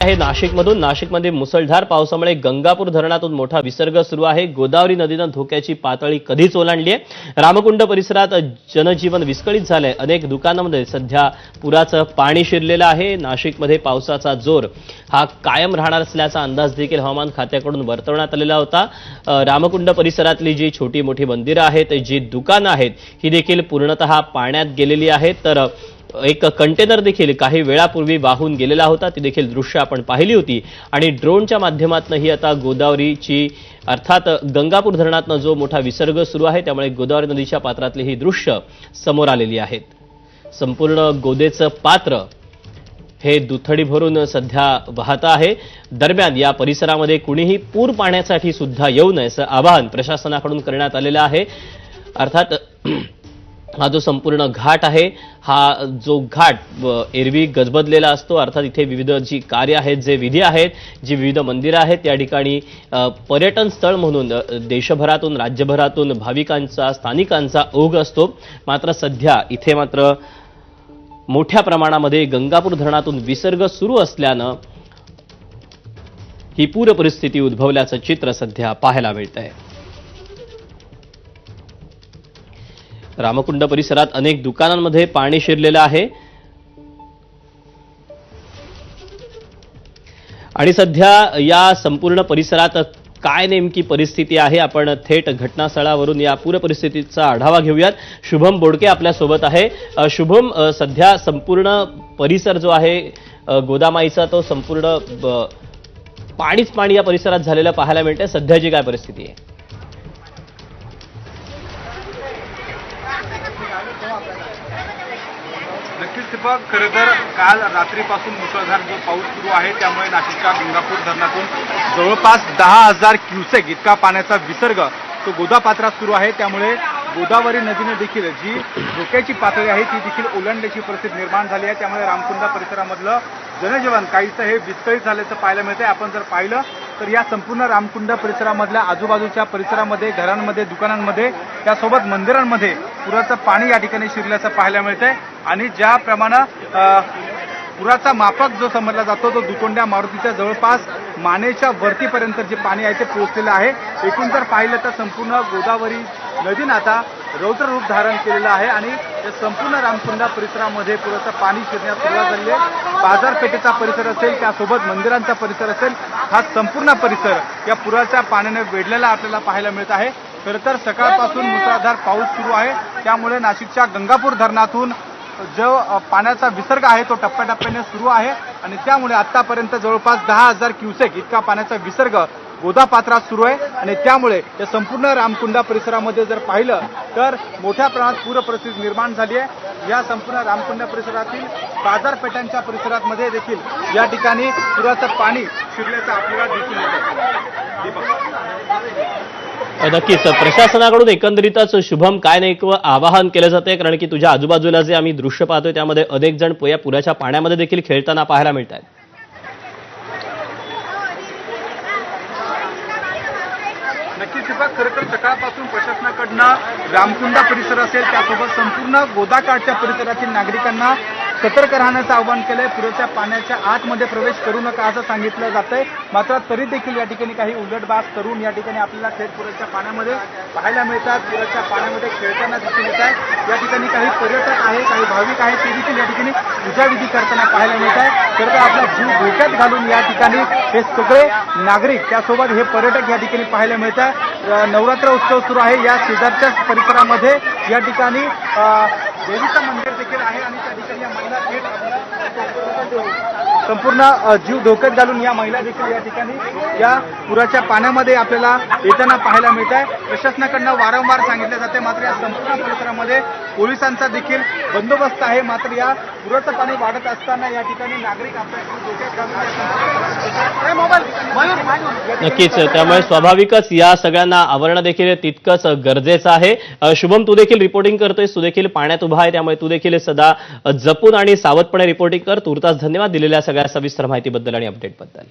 आहे. नाशिकमधून नाशिकमध्ये मुसळधार पावसामुळे गंगापूर धरणातून मोठा विसर्ग सुरू आहे. गोदावरी नदीनं धोक्याची पातळी कधीच ओलांडली आहे रामकुंड परिसरात जनजीवन विस्कळीत झालंय. अनेक दुकानांमध्ये सध्या पुराचं पाणी शिरलेलं आहे. नाशिकमध्ये पावसाचा जोर हा कायम राहणार असल्याचा अंदाज देखील हवामान खात्याकडून वर्तवण्यात आलेला होता. रामकुंड परिसरातली जी छोटी मोठी मंदिरं आहेत जी दुकानं आहेत ही देखील पूर्णतः पाण्यात गेलेली आहेत. तर एक कंटेनर देखील काही वेळापूर्वी वाहून गेलेला होता. ती देखील दृश्य आपण पाहिली होती. आणि ड्रोनच्या माध्यमातून ही आता गोदावरीची अर्थात गंगापूर धरणातनं जो मोठा विसर्ग सुरू आहे त्यामुळे गोदावरी नदीच्या पात्रातली ही दृश्य समोर आलेली आहेत. संपूर्ण गोदेचं पात्र हे दुथडी भरून सध्या वाहतं आहे. दरम्यान या परिसरामध्ये कुणीही पूर पाण्यासाठी सुद्धा येऊ नये असं आवाहन प्रशासनाकडून करण्यात आलेलं आहे. अर्थात हा जो संपूर्ण घाट आहे हा जो घाट व एरवी गजबजलेला असतो अर्थात इथे विविध जी कार्य आहेत जे विधी आहेत जी विविध मंदिरं आहेत त्या ठिकाणी पर्यटन स्थळ म्हणून देशभरातून राज्यभरातून भाविकांचा स्थानिकांचा ओघ असतो. मात्र सध्या इथे मात्र मोठ्या प्रमाणामध्ये गंगापूर धरणातून विसर्ग सुरू असल्यानं ही पूर परिस्थिती उद्भवल्याचं चित्र सध्या पाहायला मिळत आहे रामकुंड परिसरात अनेक दुकानांमध्ये पाणी शिरलेलं आहे. आणि सध्या या संपूर्ण परिसरात काय नेमकी परिस्थिती आहे? आपण थेट घटनास्थळावरून या पूर परिस्थितीचा आढावा घेऊयात. शुभम बोडके आपल्यासोबत आहे शुभम सध्या संपूर्ण परिसर जो आहे गोदामाईचा तो संपूर्ण पाणीच पाणी या परिसरात झालेलं पाहायला मिळतंय. सध्याची काय परिस्थिती आहे? नक्कीच दीपक खरं तर काल रात्रीपासून मुसळधार जो पाऊस सुरू आहे त्यामुळे नाशिकच्या गंगापूर धरणातून जवळपास दहा हजार क्युसेक इतका पाण्याचा विसर्ग तो गोदापात्रात सुरू आहे. त्यामुळे गोदावरी नदीने देखील जी धोक्याची पातळी आहे ती देखील ओलांडल्याची परिस्थिती निर्माण झाली आहे. त्यामुळे रामकुंडा परिसरामधलं जनजीवन काहीसं हे विस्कळीत झाल्याचं पाहायला मिळतंय. आपण जर पाहिलं तर या संपूर्ण रामकुंड परिसरामधल्या आजूबाजूच्या परिसरामध्ये घरांमध्ये दुकानांमध्ये त्यासोबत मंदिरांमध्ये पुराचं पाणी या ठिकाणी शिरल्याचं पाहायला मिळतंय. आणि ज्याप्रमाणे पुराचा मापक जो समजला जातो तो दुतोंड्या मारुतीच्या जवळपास मानेच्या वरतीपर्यंत जे पाणी आहे ते पोहोचलेलं आहे. एकूण जर पाहिलं तर संपूर्ण गोदावरी नदीनं आता रौद्र रूप धारण केलेलं आहे आणि संपूर्ण रामकुंडा परिसरामध्ये पुराचं पाणी शिरण्यास सुरुवात झाली आहे. बाजारपेठेचा परिसर असेल त्यासोबत मंदिरांचा परिसर असेल हा संपूर्ण परिसर या पुराच्या पाण्याने वेढलेला आपल्याला पाहायला मिळत आहे. खरं तर सकाळपासून मुसळधार पाऊस सुरू आहे. त्यामुळे नाशिकच्या गंगापूर धरणातून जो पाण्याचा विसर्ग आहे तो टप्प्याटप्प्याने सुरू आहे आणि त्यामुळे आतापर्यंत जवळपास दहा हजार क्युसेक इतका पाण्याचा विसर्ग गोदापात्रात सुरू आहे. आणि त्यामुळे या संपूर्ण रामकुंडा परिसरामध्ये जर पाहिलं तर मोठ्या प्रमाणात पूरपरिस्थिती निर्माण झाली आहे. या संपूर्ण रामकुंडा परिसरातील बाजारपेठांच्या परिसरामध्ये देखील या ठिकाणी पुराचं पाणी शिरल्याचं आपल्याला दिसून येतं. नक्कीच. प्रशासनाकडून एकंदरीतच शुभम काय नाही किंवा आवाहन केलं जातंय कारण की तुझ्या आजूबाजूला जे आम्ही दृश्य पाहतोय त्यामध्ये अनेक जण या पुराच्या पाण्यामध्ये देखील खेळताना पाहायला मिळत आहेत खरंतर सकाळपासून प्रशासनाकडनं रामकुंडा परिसर असेल त्यासोबत संपूर्ण गोदाकाठच्या परिसरातील नागरिकांना सतर्क राहण्याचं आवाहन केलंय. पुरेच्या पाण्याच्या आतमध्ये प्रवेश करू नका असं सांगितलं जातंय. मात्र तरी देखील या ठिकाणी काही उलटबाज तरुण या ठिकाणी आपल्याला थेट पुरेच्या पाण्यामध्ये पाहायला मिळतात. पुरेच्या पाण्यामध्ये खेळताना दिसून येत आहे या ठिकाणी काही पर्यटक आहे काही भाविक आहेत ते देखील या ठिकाणी पूजाविधी करताना पाहायला मिळत आहे खरं तर आपला जीव धोक्यात घालून या ठिकाणी हे सगळे नागरिक त्यासोबत हे पर्यटक या ठिकाणी पाहायला मिळत आहे नवरात्र उत्सव सुरू आहे. या शेजारच्या परिसरामध्ये या ठिकाणी देवीचं मंदिर देखील आहे आणि त्या ठिकाणी या महिला थेट संपूर्ण जीव धोक्यात घालून या महिला देखील या ठिकाणी या पुराच्या पाण्यामध्ये आपल्याला येताना पाहायला मिळत आहे प्रशासनाकडनं वारंवार सांगितलं जाते मात्र या संपूर्ण परिसरामध्ये पोलिसांचा देखील बंदोबस्त आहे. मात्र या पुराचं पाणी वाढत असताना या ठिकाणी नागरिक आपल्या धोक्यात घालून नक्कीच त्यामुळे स्वाभाविकच या सगळ्यांना आवरणं देखील तितकंच गरजेचं आहे. शुभम तू देखील रिपोर्टिंग करतोयस तू देखील पाण्यात उभा आहे त्यामुळे तू देखील सदा जपून आणि सावधपणे रिपोर्टिंग कर. तुर्तास धन्यवाद दिलेल्या सगळ्या सविस्तर माहितीबद्दल आणि अपडेटबद्दल